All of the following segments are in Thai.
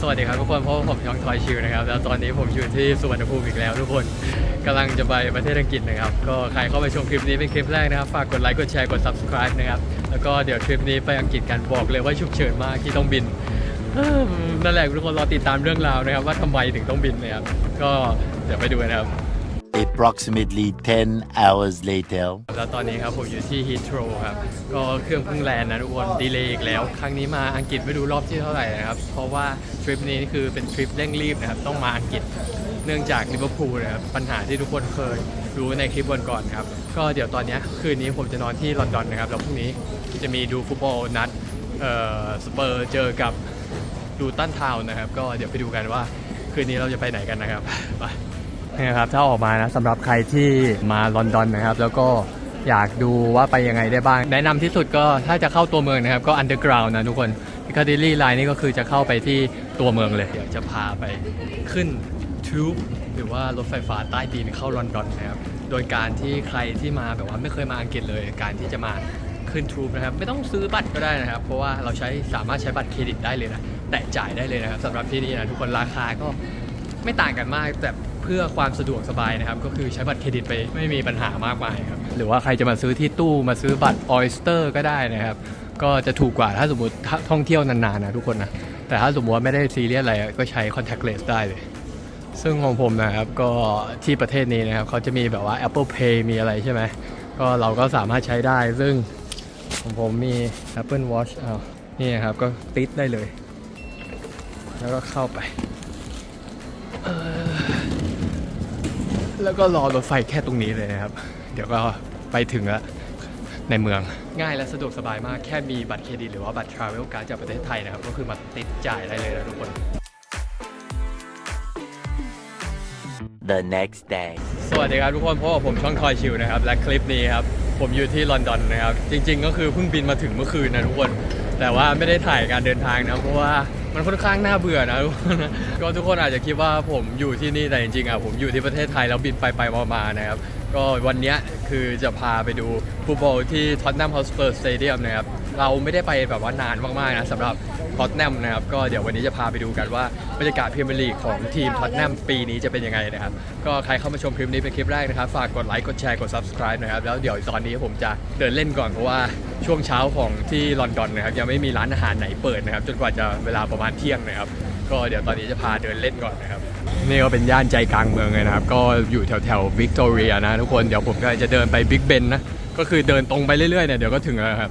สวัสดีครับทุกคนเพราะผมช่องทอยชิวนะครับแล้วตอนนี้ผมอยู่ที่สุวรรณภูมิอีกแล้วทุกคนกำลังจะไปประเทศอังกฤษนะครับ ก็ใครเข้าไปชมคลิปนี้เป็นคลิปแรกนะครับ ฝากกดไลค์กดแชร์กด subscribe นะครับ แล้วก็เดี๋ยวทริปนี้ไปอังกฤษกันบอกเลยว่าฉุกเฉินมากที่ต้องบินนั่นแหละทุกคนรอติดตามเรื่องราวนะครับ ว่าทำไมถึงต้องบินนะครับก็เดี๋ยวไปดูนะครับ Approximately 10 hours later. แล้วตอนนี้ครับผมอยู่ที่ Heathrow ครับ ก็เครื่องเพิ่งแลนด์นะทุกคนดีเลย์อีกแล้ว ครั้งนี้มาอังกฤษไม่รู้รอบที่เท่าไหร่นะครับ เพราะว่าทริปนี้คือเป็นทริปเร่งรีบนะครับ ต้องมาอังกฤษเนื่องจากลิเวอร์พูลนะครับ ปัญหาที่ทุกคนเคยรู้ในคลิปวันก่อนครับ ก็เดี๋ยวตอนนี้คืนนี้ผมจะนอนที่ลอนดอนนะครับ แล้วพรุ่งนี้จะมีดูฟุตบอลนัดเอ่อสเปอร์เจอกับดูตันทาวน์นะครับ ก็เดี๋ยวไปดูกันว่าคืนนี้เราจะไปไหนกันนะครับไป นี่ครับถ้าออกมานะสำหรับใครที่มาลอนดอนนะครับ แล้วก็อยากดูว่าไปยังไงได้บ้าง แนะนำที่สุดก็ถ้าจะเข้าตัวเมืองนะครับ ก็ underground นะทุกคน Piccadilly line นี่ก็คือจะเข้าไปที่ตัวเมืองเลย เดี๋ยวจะพาไปขึ้นทูบหรือว่ารถไฟฟ้าใต้ดินเข้าลอนดอนนะครับ โดยการที่ใครที่มาแบบว่าไม่เคยมาอังกฤษเลย การที่จะมาขึ้นทูบนะครับ ไม่ต้องซื้อบัตรก็ได้นะครับ เพราะว่าเราใช้สามารถใช้บัตรเครดิตได้เลยนะแตะจ่ายได้เลยนะครับสำหรับที่นี่นะทุกคนราคาก็ไม่ต่างกันมากแต่ พื่อความสะดวกสบายนะครับ ก็คือใช้บัตรเครดิตไปไม่มีปัญหามากมายครับหรือว่าใครจะมาซื้อที่ตู้มาซื้อบัตรออยสเตอร์ก็ได้นะครับ ก็จะถูกกว่าถ้าสมมติท่องเที่ยวนานๆนะทุกคนนะแต่ถ้าสมมติว่าไม่ได้ซีเรียสอะไรก็ใช้ contactless ได้เลย ซึ่งของผมนะครับก็ที่ประเทศนี้นะครับเขาจะมีแบบว่า Apple Pay มีอะไรใช่ไหมก็เราก็สามารถใช้ได้ ซึ่งของผมมี Apple Watch เอานี่นะครับก็ติดได้เลย แล้วก็เข้าไป แล้วก็รอรถไฟแค่ตรงนี้เลยนะครับ เดี๋ยวก็ไปถึงแล้วในเมืองง่ายและสะดวกสบายมากแค่มีบัตรเครดิตหรือว่าบัตรทราเวลการ์ดจากประเทศไทยนะครับ ก็คือมาติดจ่ายได้เลยนะทุกคน The next day. สวัสดีครับทุกคนเพราะว่าผมช่องทอยชิวนะครับ และคลิปนี้ครับ ผมอยู่ที่ลอนดอนนะครับ จริง ๆ ก็คือเพิ่งบินมาถึงเมื่อคืนนะทุกคน แต่ว่าไม่ได้ถ่ายการเดินทางนะเพราะว่ามันค่อนข้างน่าเบื่อนะทุกคนนะก็ทุกคนอาจจะคิดว่าผมอยู่ที่นี่แต่จริงๆอะผมอยู่ที่ประเทศไทยแล้วบินไปไปมาๆนะครับ ก็วันเนี้ย คือจะพาไปดูฟุตบอลที่ท็อตแนมฮอสเปอร์สเตเดียมนะครับ เราไม่ได้ไปแบบว่านานมากๆนะสำหรับท็อตแนมนะครับ ก็เดี๋ยววันนี้จะพาไปดูกันว่าบรรยากาศพรีเมียร์ลีกของทีมท็อตแนมปีนี้จะเป็นยังไงนะครับ ก็ใครเข้ามาชมคลิปนี้เป็นคลิปแรกนะครับ ฝากกดไลค์ กดแชร์ กด subscribe นะครับ แล้วเดี๋ยวตอนนี้ผมจะเดินเล่นก่อนเพราะว่าช่วงเช้าของที่ลอนดอนนะครับยังไม่มีร้านอาหารไหนเปิดนะครับ จนกว่าจะเวลาประมาณเที่ยงนะครับ ก็เดี๋ยวตอนนี้จะพาเดินเล่นก่อนนะครับ นี่ก็เป็นย่านใจกลางเมืองเลยนะครับ ก็อยู่แถวแถววิกตอเรียนะทุกคน เดี๋ยวผมก็จะเดินไปบิ๊กเบนนะ ก็คือเดินตรงไปเรื่อยๆเนี่ยเดี๋ยวก็ถึงแล้วครับ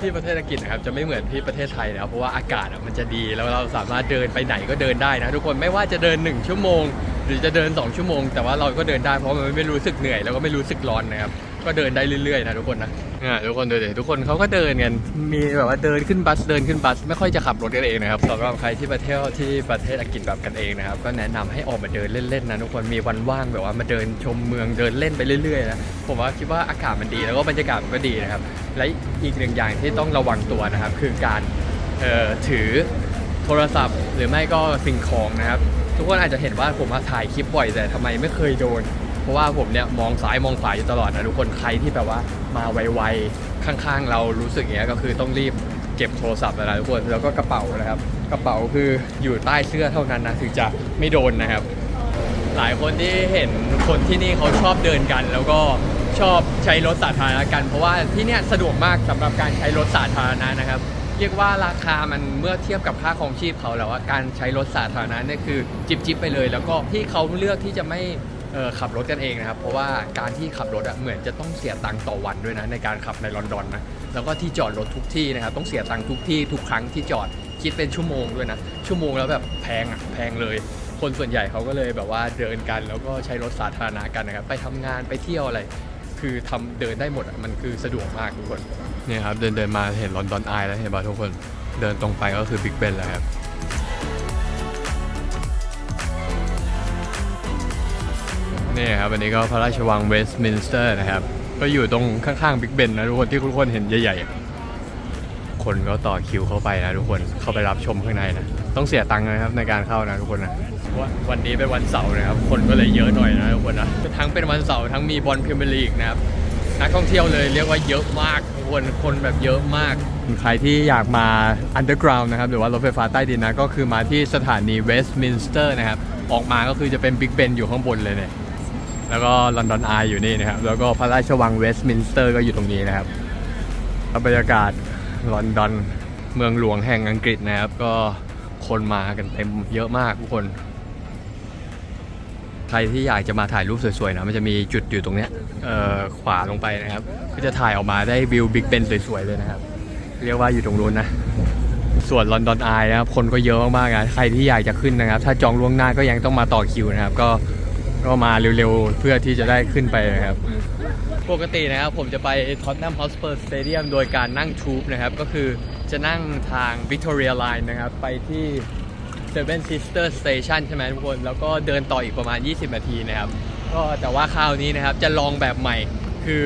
ที่ประเทศอังกฤษนะครับจะไม่เหมือนที่ประเทศไทยนะเพราะว่าอากาศมันจะดีแล้วเราสามารถเดินไปไหนก็เดินได้นะ ทุกคนไม่ว่าจะเดิน 1 ชั่วโมง หรือจะเดิน 2 ชั่วโมง แต่ว่าเราก็เดินได้เพราะมันไม่รู้สึกเหนื่อยแล้วก็ไม่รู้สึกร้อนนะครับ ก็เดินได้เรื่อยๆนะทุกคนนะเนี่ยทุกคนดูดิทุกคนเขาก็เดินกันมีแบบว่าเดินขึ้นบัสเดินขึ้นบัส ไม่ค่อยจะขับรถกันเองนะครับสำหรับใครที่มาเที่ยวที่ประเทศอังกฤษแบบกันเองนะครับก็แนะนำให้ออกมาเดินเล่นๆนะทุกคนมีวันว่างแบบว่ามาเดินชมเมืองเดินเล่นไปเรื่อยๆนะผมว่าคิดว่าอากาศมันดีแล้วก็บรรยากาศมันก็ดีนะครับและอีกหนึ่งอย่างที่ต้องระวังตัวนะครับ คือการเอ่อถือโทรศัพท์ หรือไม่ก็สิ่งของนะครับ ทุกคนอาจจะเห็นว่าผมมาถ่ายคลิปบ่อยแต่ทำไมไม่เคยโดนเพ ราะว่าผมเนี่ยมองซ้ายมองขวาอยู่ตลอดนะทุกคนใครที่แบบว่ามาไวๆข้างๆ เรารู้สึกอย่างเงี้ยก็คือต้องรีบเก็บโทรศัพท์นะทุกคนแล้วก็กระเป๋านะครับ กระเป๋าคืออยู่ใต้เสื้อเท่านั้นนะถึงจะไม่โดนนะครับ หลายคนที่เห็นคนที่นี่เขาชอบเดินกัน แล้วก็ชอบใช้รถสาธารณะกัน เพราะว่าที่เนี่ยสะดวกมากสำหรับการใช้รถสาธารณะนะครับ เรียกว่าราคามันเมื่อเทียบกับค่าของชีพเขาแล้วว่าการใช้รถสาธารณะนี่คือจิบจิบไปเลย แล้วก็ที่เขาเลือกที่จะไม่ เอ่อขับรถกันเองนะครับ เพราะว่าการที่ขับรถอะเหมือนจะต้องเสียตังค์ต่อวันด้วยนะในการขับในลอนดอนนะแล้วก็ที่จอดรถทุกที่นะครับต้องเสียตังค์ทุกที่ทุกครั้งที่จอดคิดเป็นชั่วโมงด้วยนะชั่วโมงแล้วแบบแพงอะแพงเลย คนส่วนใหญ่เขาก็เลยแบบว่าเดินกันแล้วก็ใช้รถสาธารณะกันนะครับไปทำงานไปเที่ยวอะไร คือทำเดินได้หมดอะมันคือสะดวกมากทุกคน เนี่ยครับเดินเดินมาเห็นลอนดอนไอแล้วเห็นป่ะทุกคน เดินตรงไปก็คือบิ๊กเบนแล้วครับ นี่ครับวันนี้ก็พระราชวังเวสต์มินสเตอร์นะครับ ก็อยู่ตรงข้างๆบิ๊กเบนนะทุกคนที่ทุกคนเห็นใหญ่ๆ คนก็ต่อคิวเข้าไปนะทุกคนเข้าไปรับชมข้างในนะต้องเสียตังค์นะครับในการเข้านะทุกคนนะวันวันนี้เป็นวันเสาร์นะครับ คนก็เลยเยอะหน่อยนะทุกคนนะทั้งเป็นวันเสาร์ทั้งมีบอลพรีเมียร์ลีกนะครับนักท่องเที่ยวเลยเรียกว่าเยอะมากทุกคนคนแบบเยอะมาก ใครที่อยากมา underground นะครับหรือว่ารถไฟฟ้าใต้ดินนะ ก็คือมาที่สถานีเวสต์มินสเตอร์นะครับ ออกมาก็คือจะเป็นบิ๊กเบนอยู่ข้างบนเลยเนี่ย แล้วก็ลอนดอนอายอยู่นี่นะครับ แล้วก็พระราชวังเวสต์มินสเตอร์ก็อยู่ตรงนี้นะครับแล้วบรรยากาศลอนดอนเมืองหลวงแห่งอังกฤษนะครับ ก็คนมากันเต็มเยอะมากทุกคน ใครที่อยากจะมาถ่ายรูปสวยๆนะมันจะมีจุดอยู่ตรงเนี้ยขวาลงไปนะครับ ก็จะถ่ายออกมาได้วิวบิ๊กเบนสวยๆเลยนะครับ เรียกว่าอยู่ตรงนู้นนะ ส่วนลอนดอนอายนะครับ คนก็เยอะมากๆนะใครที่อยากจะขึ้นนะครับ ถ้าจองล่วงหน้าก็ยังต้องมาต่อคิวนะครับ ก็ ก็มาเร็วๆ เพื่อที่จะได้ขึ้นไปนะครับ ปกตินะครับผมจะไปท็อตแนมฮอสเปอร์สเตเดียมโดยการนั่งทูบนะครับ ก็คือจะนั่งทาง Victoria Line นะครับ ไปที่ Seven Sister Station ใช่ไหมทุกคน แล้วก็เดินต่ออีกประมาณ 20 นาทีนะครับ ก็แต่ว่าคราวนี้นะครับจะลองแบบใหม่ คือ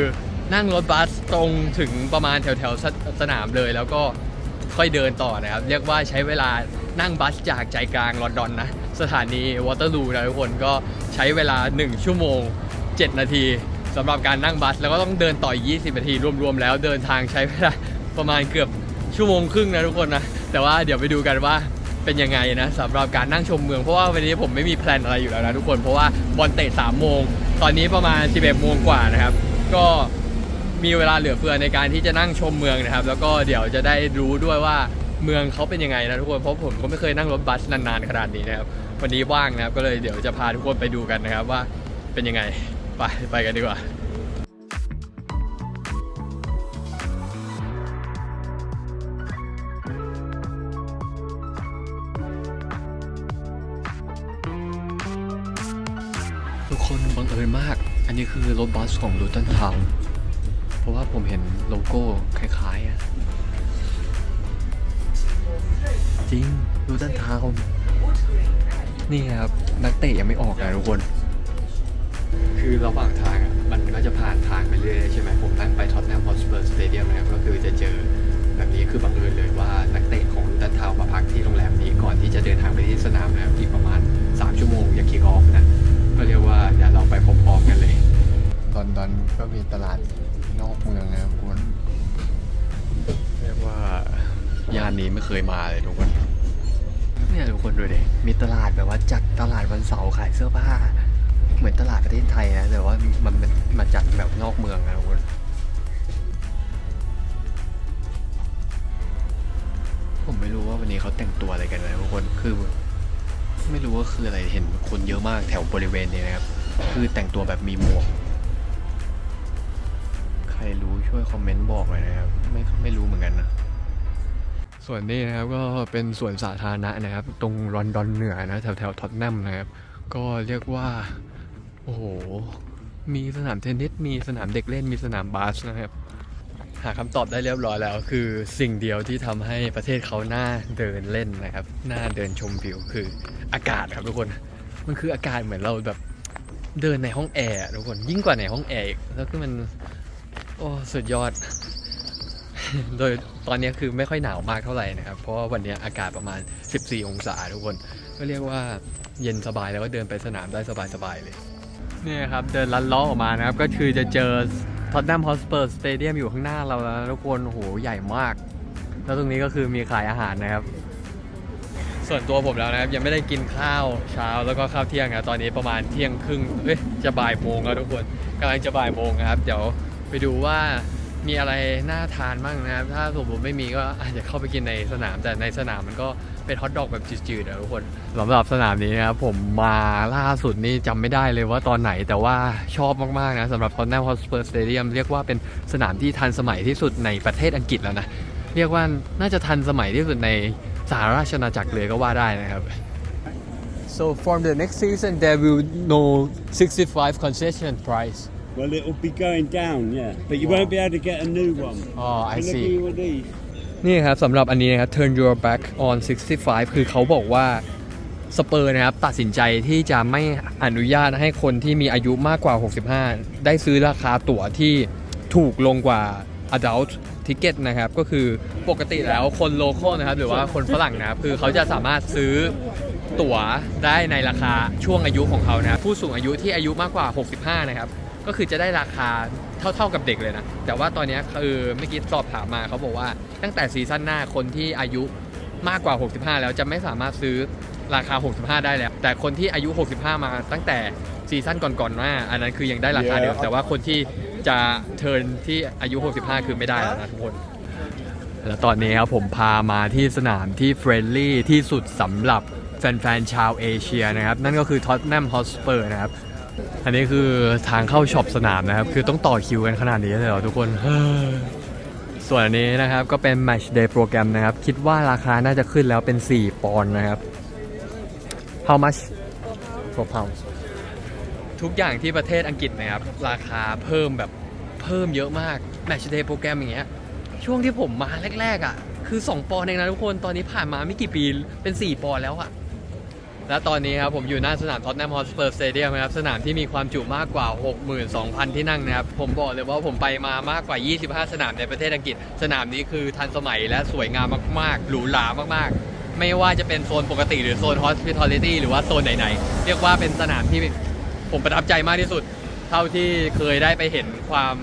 นั่งรถบัสตรงถึงประมาณแถวๆสนามเลย แล้วก็ค่อยเดินต่อนะครับ เรียกว่าใช้เวลานั่งบัสจากใจกลางลอนดอนนะ สถานีวอเตอร์ลูนะทุกคนก็ใช้เวลา 1 ชั่วโมง 7 นาทีสำหรับการนั่งบัส แล้วก็ต้องเดินต่ออีก20 นาที รวมๆ แล้วเดินทางใช้เวลาประมาณเกือบชั่วโมงครึ่งนะทุกคนนะ แต่ว่าเดี๋ยวไปดูกันว่าเป็นยังไงนะสำหรับการนั่งชมเมืองเพราะว่าวันนี้ผมไม่มีแพลนอะไรอยู่แล้วนะทุกคนเพราะว่าบอลเตะ3โมงตอนนี้ประมาณ 11โมงกว่านะครับ ก็มีเวลาเหลือเฟือในการที่จะนั่งชมเมืองนะครับ แล้วก็เดี๋ยวจะได้รู้ด้วยว่า เมืองเขาเป็นยังไงนะทุกคนเพราะผมก็ไม่เคยนั่งรถบัสนานๆขนาดนี้นะครับวันนี้ว่างนะครับก็เลยเดี๋ยวจะพาทุกคนไปดูกันนะครับว่าเป็นยังไงไปไปกันดีกว่าทุกคนบังเอิญมาก อันนี้คือรถบัสของลูตันทาวน์เพราะว่าผมเห็นโลโก้คล้ายๆ จริงลูตันทาวน์นี่ครับ นักเตะยังไม่ออกนะทุกคน คือระหว่างทางอะมันก็จะผ่านทางไปเรื่อยๆใช่ไหมผมนั่งไปท็อตแนมฮอสเปอร์สเตเดียมนะครับก็คือจะเจอแบบนี้คือบังเอิญเลยว่านักเตะของลูตันทาวน์มาพักที่โรงแรมนี้ก่อนที่จะเดินทางไปที่สนามนะครับอีกประมาณ 3 ชั่วโมงอย่างคิกออฟนะก็เรียกว่าเดี๋ยวเราไปพร้อมๆกันเลยลอนดอนก็มีตลาดนอกเมืองนะครับคุณเรียกว่าย่านนี้ไม่เคยมาเลยทุกคนเนี่ยทุกคนดูดิมีตลาดแบบว่าจัดตลาดวันเสาร์ขายเสื้อผ้า เหมือนตลาดประเทศไทยนะแต่ว่ามันมันมาจัดแบบนอกเมืองนะทุกคนผมไม่รู้ว่าวันนี้เขาแต่งตัวอะไรกันนะทุกคนคือ ไม่รู้ว่าคืออะไรเห็นคนเยอะมากแถวบริเวณนี้นะครับ คือแต่งตัวแบบมีหมวกใครรู้ช่วยคอมเมนต์บอกหน่อยนะครับ ไม่ไม่รู้เหมือนกันนะ ส่วนนี้นะครับก็เป็นส่วนสาธารณะนะครับ ตรงลอนดอนเหนือนะแถวแถวท็อตแนมนะครับ ก็เรียกว่า โอ้โห มีสนามเทนนิส มีสนามเด็กเล่น มีสนามบาสนะครับ หาคำตอบได้เรียบร้อยแล้ว คือสิ่งเดียวที่ทำให้ประเทศเขาหน่าเดินเล่นนะครับ หน่าเดินชมวิวคืออากาศครับทุกคน มันคืออากาศเหมือนเราแบบเดินในห้องแอร์ทุกคนยิ่งกว่าในห้องแอร์แล้วคือมัน โอ้ สุดยอด โดยตอนนี้คือไม่ค่อยหนาวมากเท่าไหร่นะครับ เพราะว่าวันนี้อากาศประมาณ 14 องศาทุกคน ก็เรียกว่าเย็นสบายแล้วก็เดินไปสนามได้สบายๆเลย นี่ครับเดินลัดล้อออกมานะครับ ก็คือจะเจอท็อตแนมฮอสเปอร์สเตเดียมอยู่ข้างหน้าเราแล้วนะทุกคนโอ้โหใหญ่มาก แล้วตรงนี้ก็คือมีขายอาหารนะครับ ส่วนตัวผมแล้วนะครับ ยังไม่ได้กินข้าวเช้าแล้วก็ข้าวเที่ยงนะตอนนี้ประมาณเที่ยงครึ่งเอ้ยจะบ่ายโมงแล้วทุกคนกำลังจะบ่ายโมงนะครับ เดี๋ยวไปดูว่า มีอะไรน่าทานบ้างนะครับ ถ้าสมมติไม่มีก็อาจจะเข้าไปกินในสนาม แต่ในสนามมันก็เป็นฮอทดอกแบบจืดๆนะทุกคนสำหรับสนามนี้นะครับผมมาล่าสุดนี่จำไม่ได้เลยว่าตอนไหนแต่ว่าชอบมากๆนะสำหรับ Tottenham Hotspur Stadium เรียกว่าเป็นสนามที่ทันสมัยที่สุดในประเทศอังกฤษแล้วนะ เรียกว่าน่าจะทันสมัยที่สุดในสหราชอาณาจักรเลยก็ว่าได้นะครับ so from the next season there will no 65 concession price Well, it'll be going down, yeah. But you won't be able to get a new one. oh I Can I see give you one of these? นี่ครับสำหรับอันนี้นะครับ turn your back on 65 คือเขาบอกว่าสเปอร์นะครับตัดสินใจที่จะไม่อนุญาตให้คนที่มีอายุมากกว่า 65 ได้ซื้อราคาตั๋วที่ถูกลงกว่า adult ticket นะครับ ก็คือปกติแล้วคนโลคอลนะครับ หรือว่าคนฝรั่งนะครับ คือเขาจะสามารถซื้อตั๋วได้ในราคาช่วงอายุของเขานะครับผู้สูงอายุที่อายุมากกว่า 65 นะครับ ก็คือจะได้ราคาเท่าๆกับเด็กเลยนะ แต่ว่าตอนเนี้ยคือเมื่อกี้สอบถามมาเขาบอกว่า ตั้งแต่ซีซั่นหน้าคนที่อายุมากกว่า 65 แล้วจะไม่สามารถซื้อราคา 65 ได้แล้ว แต่คนที่อายุ 65 มาตั้งแต่ซีซั่นก่อนๆหน้า อันนั้นคือยังได้ราคาเดิมแต่ว่าคนที่จะเทิร์นที่อายุ 65 คือไม่ได้แล้วนะทุกคนแล้วตอนนี้ครับผมพามาที่สนามที่เฟรนลี่ที่สุดสำหรับแฟนๆชาวเอเชียนะครับ นั่นก็คือท็อตแนมฮอสเปอร์นะครับ อันนี้คือทางเข้าช็อปสนามนะครับ คือต้องต่อคิวกันขนาดนี้เลยเหรอทุกคน ส่วนอันนี้นะครับก็เป็น Match Day โปรแกรมนะครับ คิดว่าราคาน่าจะขึ้นแล้วเป็น 4 ปอนด์นะครับ How much for pounds ทุกอย่างที่ประเทศอังกฤษนะครับ ราคาเพิ่มแบบเพิ่มเยอะมาก Match Day โปรแกรมอย่างเงี้ยช่วงที่ผมมาแรก ๆ อะ คือ 2 ปอนด์เองนะทุกคนตอนนี้ผ่านมาไม่กี่ปีเป็น 4 ปอนด์แล้วอะ และตอนนี้ครับผมอยู่หน้าสนามท็อตแนมฮอสเปอร์สเตเดียมนะครับสนามที่มีความจุมากกว่า 62,000 ที่นั่งนะครับ ผมบอกเลยว่าผมไปมามากกว่า 25 สนามในประเทศอังกฤษ สนามนี้คือทันสมัยและสวยงามมากๆ หรูหรามากๆ ไม่ว่าจะเป็นโซนปกติหรือโซน hospitality หรือว่าโซนไหนๆ เรียกว่าเป็นสนามที่ผมประทับใจมากที่สุด เท่าที่เคยได้ไปเห็นความ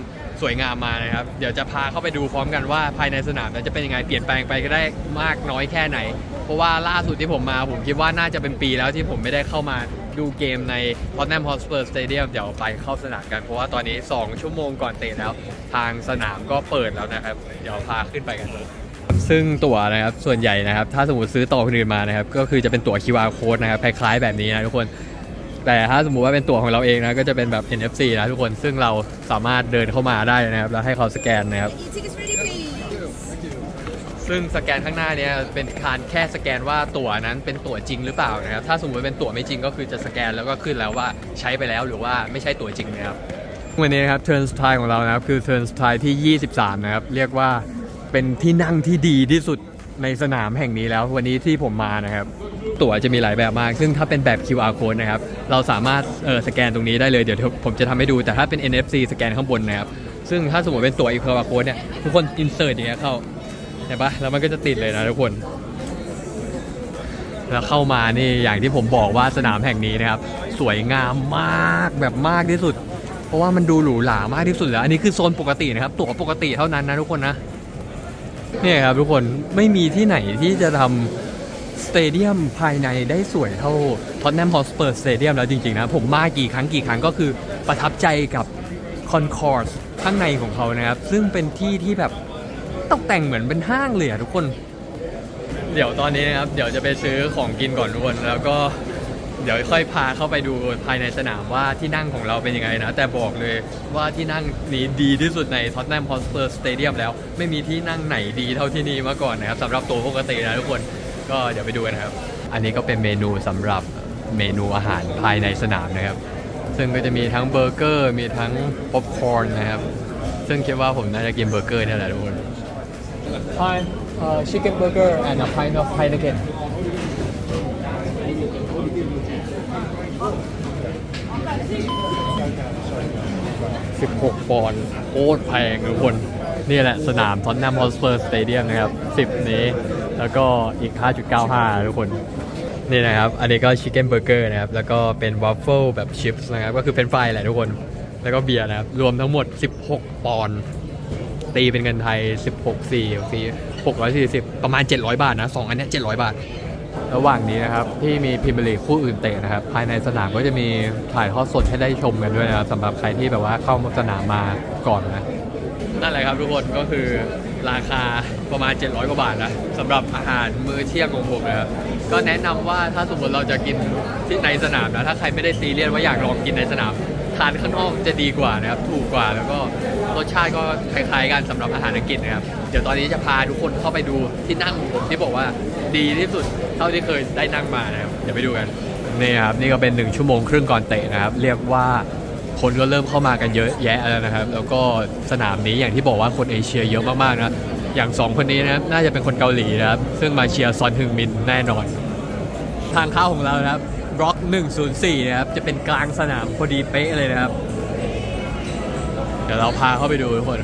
สวยงามมานะครับ เดี๋ยวจะพาเข้าไปดูพร้อมกันว่าภายในสนามนั้นจะเป็นยังไงเปลี่ยนแปลงไปก็ได้มากน้อยแค่ไหน เพราะว่าล่าสุดที่ผมมาผมคิดว่าน่าจะเป็นปีแล้วที่ผมไม่ได้เข้ามาดูเกมใน Tottenham Hotspur Stadium เดี๋ยวไปเข้าสนามกันเพราะว่าตอนนี้ 2 ชั่วโมงก่อนเตะแล้ว ทางสนามก็เปิดแล้วนะครับ เดี๋ยวพาขึ้นไปกันเลยซึ่งตั๋วนะครับส่วนใหญ่นะครับ ถ้าสมมติซื้อต่อคนอื่นมานะครับ ก็คือจะเป็นตั๋ว QR code นะครับคล้ายๆแบบนี้นะทุกคน แต่ถ้าสมมุติว่าเป็นตั๋วของเราเองนะก็จะเป็นแบบ NFC นะทุกคนซึ่งเราสามารถเดินเข้ามาได้นะครับแล้วให้เขาสแกนนะครับ Your tickets ready, please. ซึ่งสแกนข้างหน้าเนี่ยเป็นการแค่สแกนว่าตั๋วนั้นเป็นตั๋วจริงหรือเปล่านะครับถ้าสมมติเป็นตั๋วไม่จริงก็คือจะสแกนแล้วก็ขึ้นแล้วว่าใช้ไปแล้วหรือว่าไม่ใช่ตั๋วจริงนะครับวันนี้นะครับเทิร์นสไตล์ของเรานะครับคือเทิร์นสไตล์ที่ 23 นะครับเรียกว่าเป็นที่นั่งที่ดีที่สุดในสนามแห่งนี้แล้ววันนี้ที่ผมมานะครับ ตั๋วจะมีหลายแบบมาก ซึ่งถ้าเป็นแบบ QR code นะครับ เราสามารถเออสแกนตรงนี้ได้เลย เดี๋ยวผมจะทำให้ดู แต่ถ้าเป็น NFC สแกนข้างบนนะครับ ซึ่งถ้าสมมติเป็นตั๋ว QR code เนี่ย ทุกคน insert อย่างเงี้ยเข้าเห็นปะแล้วมันก็จะติดเลยนะทุกคน แล้วเข้ามานี่อย่างที่ผมบอกว่าสนามแห่งนี้นะครับ สวยงามมากแบบมากที่สุด เพราะว่ามันดูหรูหรามากที่สุดแล้ว อันนี้คือโซนปกตินะครับ ตั๋วปกติเท่านั้นนะทุกคนนะ เนี่ยครับทุกคนไม่มีที่ไหนที่จะทำ สเตเดียมภายในได้สวยเท่าท็อตแนมฮอสเปอร์สเตเดียมแล้วจริงๆนะ ผมมากี่ครั้งกี่ครั้งก็คือประทับใจกับคอนคอร์สข้างในของเขานะครับ ซึ่งเป็นที่ที่แบบตกแต่งเหมือนเป็นห้างเลยอะทุกคน เดี๋ยวตอนนี้นะครับ เดี๋ยวจะไปซื้อของกินก่อนทุกคน แล้วก็เดี๋ยวค่อยพาเข้าไปดูภายในสนามว่าที่นั่งของเราเป็นยังไงนะ แต่บอกเลยว่าที่นั่งนี้ดีที่สุดในท็อตแนมฮอสเปอร์สเตเดียมแล้ว ไม่มีที่นั่งไหนดีเท่าที่นี่มาก่อนนะครับสำหรับตัวปกตินะทุกคน ก็เดี๋ยวไปดูกันนะครับ อันนี้ก็เป็นเมนูสำหรับเมนูอาหารภายในสนามนะครับ ซึ่งก็จะมีทั้งเบอร์เกอร์ มีทั้งป๊อปคอร์นนะครับ ซึ่งคิดว่าผมน่าจะกินเบอร์เกอร์เนี่ยแหละทุกคน Hi uh, chicken burger and a pint of Heineken 16ปอนด์โคตรแพงทุกคน นี่แหละสนามทอนนัมฮอสเปอร์สเตเดียมนะครับ 10 นี้ แล้วก็อีก 5.95 ทุกคน นี่นะครับ อันนี้ก็ชิคเก้นเบอร์เกอร์นะครับ แล้วก็เป็นวัฟเฟิลแบบชิพส์นะครับ ก็คือเป็นไฟรายแหละทุกคน แล้วก็เบียร์นะครับ รวมทั้งหมด 16 ปอนด์ตีเป็นเงินไทย 16 4 4 640 ประมาณ 700 บาทนะ 2 อันนี้ 700 บาท ระหว่างนี้นะครับ ที่มีพรีเมียร์ลีคู่อื่นเตะนะครับ ภายในสนามก็จะมีถ่ายทอดสดให้ได้ชมกันด้วยนะครับสำหรับใครที่แบบว่าเข้าสนามมาก่อนนะ นั่นแหละครับทุกคนก็คือ ราคาประมาณ 700 กว่าบาทนะสำหรับอาหารมื้อเที่ยงของผมนะครับก็แนะนำว่าถ้าสมมติเราจะกินที่ในสนามนะถ้าใครไม่ได้ซีเรียสว่าอยากลองกินในสนาม ทานข้างนอกจะดีกว่านะครับ ถูกกว่าแล้วก็รสชาติก็คล้ายๆกันสำหรับอาหารอังกฤษนะครับ เดี๋ยวตอนนี้จะพาทุกคนเข้าไปดูที่นั่งของผมที่บอกว่าดีที่สุดเท่าที่เคยได้นั่งมานะครับเดี๋ยวไปดูกันนี่ครับนี่ก็เป็นหนึ่งชั่วโมงครึ่งก่อนเตะนะครับ เรียกว่า คนก็เริ่มเข้ามากันเยอะแยะแล้วนะครับ แล้วก็สนามนี้อย่างที่บอกว่าคนเอเชียเยอะมากๆนะอย่างสองคนนี้นะครับน่าจะเป็นคนเกาหลีนะครับ ซึ่งมาเชียร์ซอนฮึงมินแน่นอน ทางเข้าของเรานะครับบล็อก 104 นะครับ จะเป็นกลางสนามพอดีเป๊ะเลยนะครับ เดี๋ยวเราพาเข้าไปดูทุกคน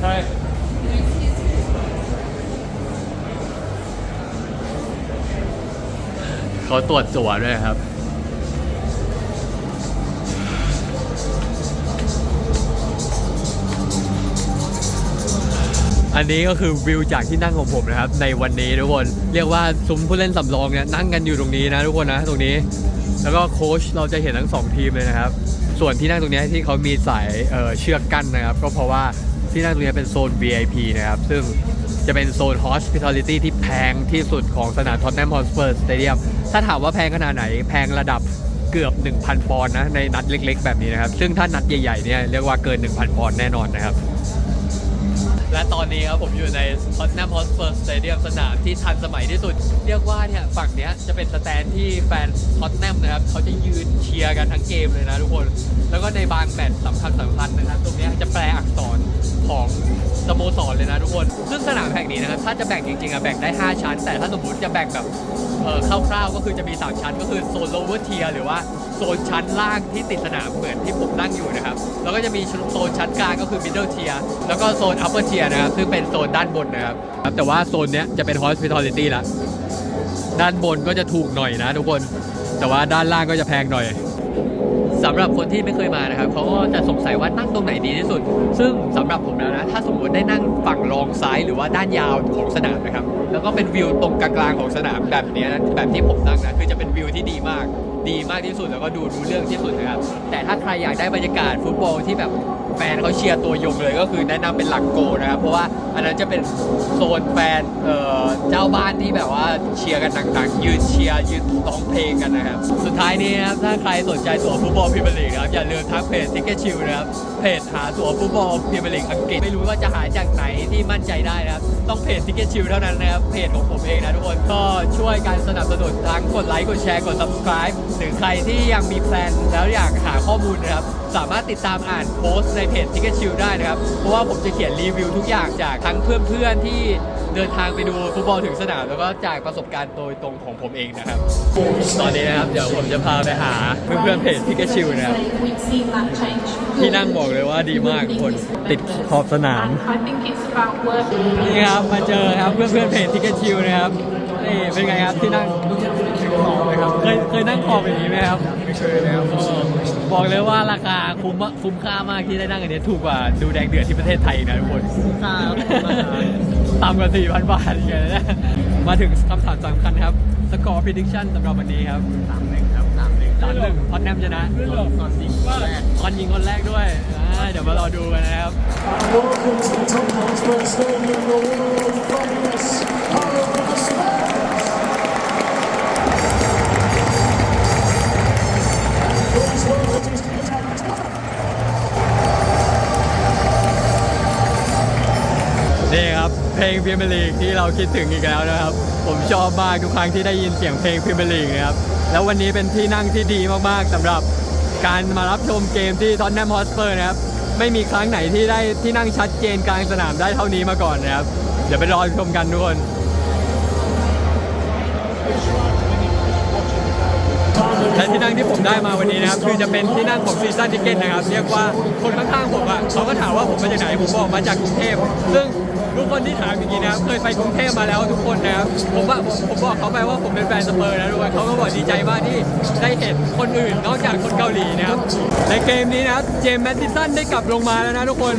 ใช่ เขาตรวจตั๋วด้วยครับ อันนี้ก็คือวิวจากที่นั่งของผมนะครับ ในวันนี้ทุกคน เรียกว่าซุ้มผู้เล่นสำรองเนี่ยนั่งกันอยู่ตรงนี้นะทุกคนนะตรงนี้ แล้วก็โค้ชเราจะเห็นทั้งสองทีมเลยนะครับ ส่วนที่นั่งตรงนี้ที่เขามีสายเเชือกกั้นนะครับ ก็เพราะว่าที่นั่งตรงนี้เป็นโซน VIP นะครับ ซึ่ง จะเป็นโซน hospitality ที่แพงที่สุดของสนามท็อตแนมฮอสเปอร์สเตเดียมถ้าถามว่าแพงขนาดไหน แพงระดับเกือบ 1,000 ปอนด์นะ ในนัดเล็ก ๆ แบบนี้นะครับ ซึ่งถ้านัดใหญ่ๆเนี่ยเรียกว่าเกิน 1,000 ปอนด์แน่นอนนะครับ และตอนนี้ครับผมอยู่ใน Tottenham Hotspur Stadium สนามที่ทันสมัยที่สุด เรียกว่าเนี่ยฝั่งเนี้ยจะเป็นสแตนที่แฟน Tottenham นะครับเขาจะยืนเชียร์กันทั้งเกมเลยนะทุกคน แล้วก็ในบางแมตช์สำคัญสำคัญนะครับตรงนี้จะแปลอักษรของ สโมสรเลยนะทุกคน ซึ่งสนามแห่งนี้นะครับ ถ้าจะแบ่งจริงๆอะแบ่งได้ 5 ชั้น แต่ถ้าสมมติจะแบ่งแบบเออคร่าวๆก็คือจะมี 3 ชั้น ก็คือโซน lower tier หรือว่าโซนชั้นล่างที่ติดสนามเหมือนที่ผมนั่งอยู่นะครับ แล้วก็จะมีโซนชั้นกลางก็คือ middle tier แล้วก็โซน upper tier นะครับ ซึ่งเป็นโซนด้านบนนะครับครับแต่ว่าโซนเนี้ยจะเป็น hospitality ละด้านบนก็จะถูกหน่อยนะทุกคน แต่ว่าด้านล่างก็จะแพงหน่อย สำหรับคนที่ไม่เคยมานะครับเขาก็จะสงสัยว่านั่งตรงไหนดีที่สุด ซึ่งสำหรับผมแล้วนะถ้าสมมติได้นั่งฝั่งรองซ้ายหรือว่าด้านยาวของสนามนะครับ แล้วก็เป็นวิวตรงกลางๆของสนามแบบนี้นะแบบที่ผมนั่งนะคือจะเป็นวิวที่ดีมาก ดีมากที่สุดแล้วก็ดูรู้เรื่องที่สุดนะครับแต่ถ้าใครอยากได้บรรยากาศฟุตบอลที่แบบ แฟนเขาเชียร์ตัวยงเลยก็คือแนะนำเป็นหลังโกนะครับ เพราะว่าอันนั้นจะเป็นโซนแฟนเอ่อเจ้าบ้านที่แบบว่าเชียร์กันหนักๆยืนเชียร์ยืนร้องเพลงกันนะครับ สุดท้ายนี้นะครับถ้าใครสนใจตั๋วฟุตบอลพรีเมียร์ลีกนะครับอย่าลืมทักเพจทิกเก็ตชิลนะครับเพจหาตั๋วฟุตบอลพรีเมียร์ลีกอังกฤษไม่รู้ว่าจะหาจากไหนที่มั่นใจได้นะครับต้องเพจทิกเก็ตชิลเท่านั้นนะครับเพจของผมเองนะทุกคนก็ช่วยกันสนับสนุนทั้งกดไลค์กดแชร์กด subscribe หรือใครที่ยังมีแพลนแล้วอยากหาข้อมูลนะครับสามารถติดตามอ่านโพสต์ในเพจ Ticket Chill ได้นะครับ เพราะว่าผมจะเขียนรีวิวทุกอย่างจากทั้งเพื่อนๆที่เดินทางไปดูฟุตบอลถึงสนาม แล้วก็จากประสบการณ์โดยตรงของผมเองนะครับ ตอนนี้นะครับ เดี๋ยวผมจะพาไปหาเพื่อนๆเพจ Ticket Chill นะครับ ที่นั่งบอกเลยว่าดีมากคนติดขอบสนาม นี่ครับมาเจอครับเพื่อนเพื่อนๆเพจทิกเก็ตชิลนะครับนี่เป็นไงครับที่นั่งขอบเลยครับเคยเคยนั่งขอบอย่างนี้ไหมครับไม่เคยนะครับ บอกเลยว่าราคาคุ้มมากคุ้มค่ามากที่ได้นั่งอันนี้ถูกกว่าดูแดงเดือดที่ประเทศไทยนะทุกคนคุ้มค่าต่ำกว่า4,000บาทอย่างเงี้ยนะมาถึงคำถามสำคัญครับสกอร์ prediction สำหรับวันนี้ครับ3-1ครับ3-1 3-1พอตแนมชนะตอนยิงคนแรกตอนยิงคนแรกด้วยอ่าเดี๋ยวมารอดูกันนะครับ Welcome to the Tottenham Hotspur Stadium, the world famous Hall of the Spurs. Please นี่ครับ เพลงพรีเมียร์ลีกที่เราคิดถึงอีกแล้วนะครับ ผมชอบมากทุกครั้งที่ได้ยินเสียงเพลงพรีเมียร์ลีกนะครับ แล้ววันนี้เป็นที่นั่งที่ดีมากๆสำหรับการมารับชมเกมที่ท็อนแนมฮอสเปอร์นะครับ ไม่มีครั้งไหนที่ได้ที่นั่งชัดเจนกลางสนามได้เท่านี้มาก่อนนะครับ เดี๋ยวไปรอชมกันทุกคนและที่นั่งที่ผมได้มาวันนี้นะครับ คือจะเป็นที่นั่งของซีซั่นทิเก็ตนะครับ เรียกว่าคนข้างๆผมอะเขาก็ถามว่าผมมาจากไหนผมบอกมาจากกรุงเทพซึ่ง ทุกคนที่ถามอย่างนี้นะครับเคยไปกรุงเทพมาแล้วทุกคนนะครับผมว่าผมผมบอกเขาไปว่าผมเป็นแฟนสเปอร์นะทุกคนเขาก็บอกดีใจมากที่ได้เห็นคนอื่นนอกจากคนเกาหลีนะครับในเกมนี้นะครับเจมส์แมตติสันได้กลับลงมาแล้วนะทุกคน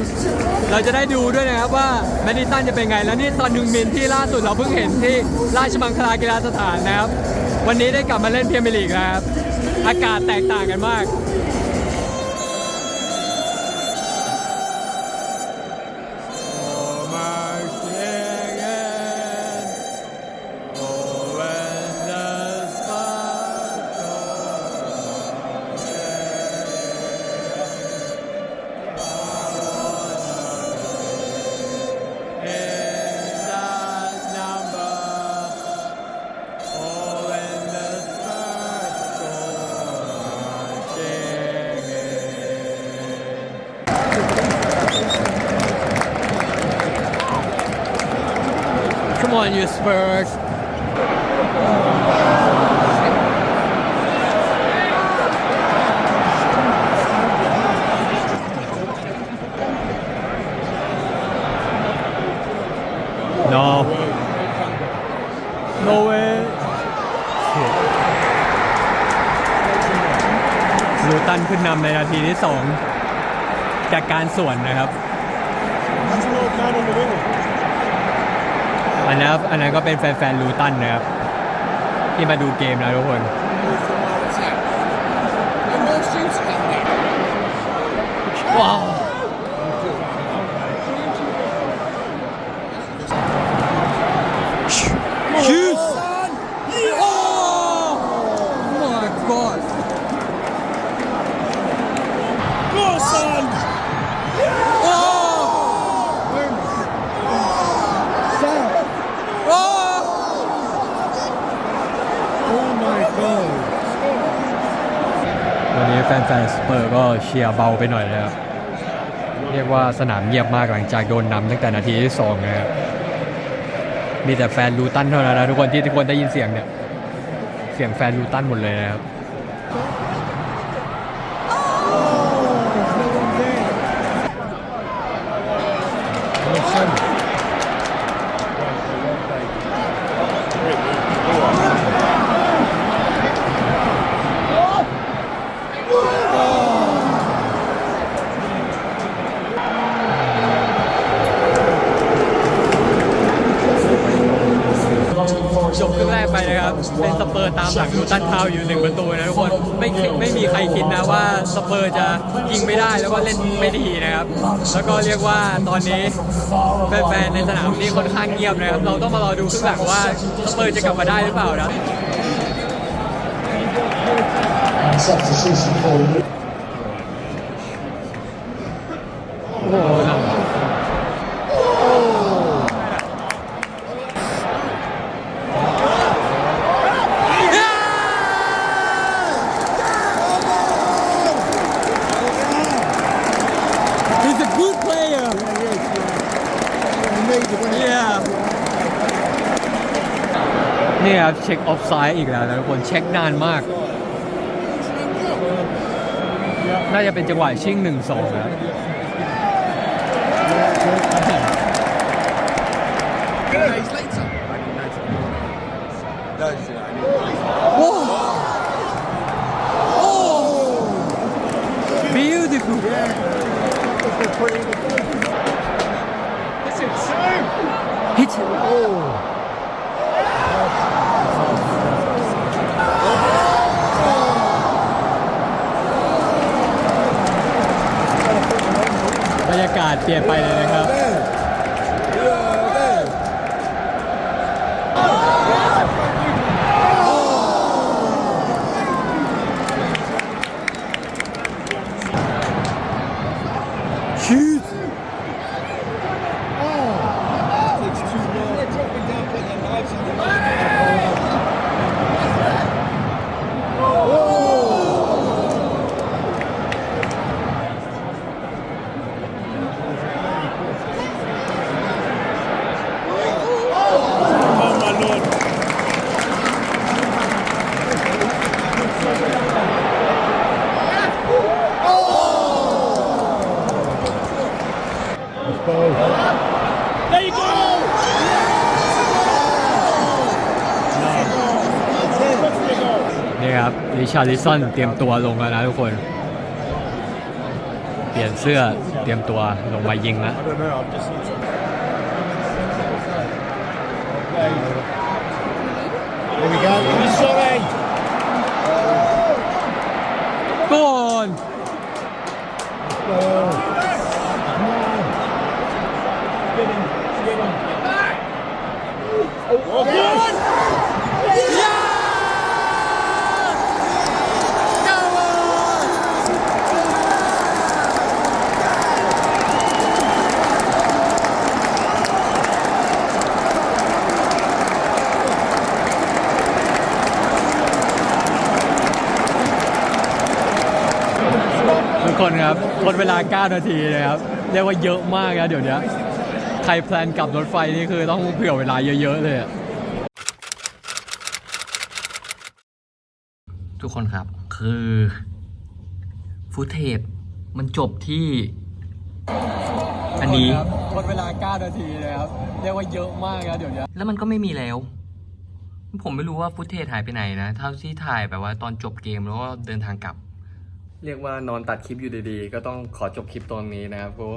เราจะได้ดูด้วยนะครับว่าแมตติสันจะเป็นไง แล้วนี่ซอนหนึ่งมินที่ล่าสุดเราเพิ่งเห็นที่ราชมังคลากีฬาสถานนะครับ วันนี้ได้กลับมาเล่นเมียร์ลีกแล้วครับอากาศแตกต่างกันมาก on, you Spurs. No. No way. ลูตันขึ้นนำในนาทีที่ 2 จากการส่วนนะครับ อันนั้นอันนั้นก็เป็นแฟนๆลูตันนะครับ ที่มาดูเกมนะทุกคน ว้าว แฟนๆสเปอร์ก็เชียร์เบาไปหน่อยนะครับ เรียกว่าสนามเงียบมากหลังจากโดนนำตั้งแต่นาทีที่สองนะครับ มีแต่แฟนลูตันเท่านั้นนะทุกคนที่ทุกคนได้ยินเสียงเนี่ย เสียงแฟนลูตันหมดเลยนะครับ นะครับเป็นสเปอร์ตามหลังลูตันทาวอยู่หนึ่งประตูนะทุกคนไม่ไม่มีใครคิดนะว่าสเปอร์จะยิงไม่ได้แล้วก็เล่นไม่ดีนะครับแล้วก็เรียกว่าตอนนี้แฟนๆในสนามนี้ค่อนข้างเงียบนะครับเราต้องมารอดูครึ่งหลังว่าสเปอร์จะกลับมาได้หรือเปล่านะ And substitution for โอ้โห He's a good player. Yeah. นี่ ครับ เช็คออฟไซด์อีกแล้วนะทุกคนเช็คนานมาก น่าจะเป็นจังหวะชิ่งหนึ่งสองนะโอ้โอ้ beautiful hit it บาศเปลี่ยนไปเลยนะครับ Shoot! Oh my lord! There you go! นี่ครับริชาร์ลิสันเตรียมตัวลงแล้วนะทุกคน เปลี่ยนเสื้อเตรียมตัวลงมายิงแล้ว I don't know, I've just seen some. Here we go. Sorry! ก่อน Oh, good! ทุกคน ครับหมดเวลา 9 นาทีเลยครับ เรียกว่าเยอะมากนะเดี๋ยวนี้ใครแพลนกลับรถไฟนี่คือต้องเผื่อเวลาเยอะๆเลยอะ ทุกคนครับคือฟุตเทจมันจบที่ อันนี้ หมดเวลา 9 นาทีเลยครับ เรียกว่าเยอะมากนะเดี๋ยวนี้ แล้วมันก็ไม่มีแล้ว ผมไม่รู้ว่าฟุตเทจหายไปไหนนะ เท่าที่ถ่ายแบบว่าตอนจบเกมแล้วก็เดินทางกลับ เรียกว่านอนตัดคลิปอยู่ดีๆ ก็ต้องขอจบคลิปตรงนี้นะครับเพราะ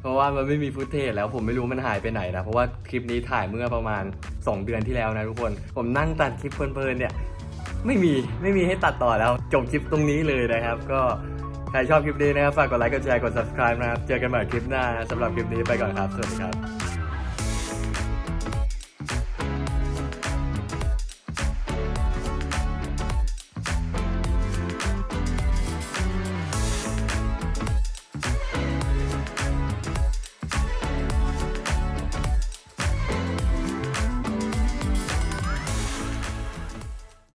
เพราะว่ามันไม่มีฟุตเทจแล้วผมไม่รู้มันหายไปไหนนะ เพราะว่าคลิปนี้ถ่ายเมื่อประมาณ 2 เดือนที่แล้วนะทุกคน ผมนั่งตัดคลิปเพลินๆเนี่ยไม่มีไม่มีให้ตัดต่อแล้ว จบคลิปตรงนี้เลยนะครับ ก็ใครชอบคลิปนี้นะครับ ฝากกดไลค์กดแชร์กด subscribe นะครับ เจอกันใหม่คลิปหน้านะสำหรับคลิปนี้ไปก่อนครับ สวัสดีครับ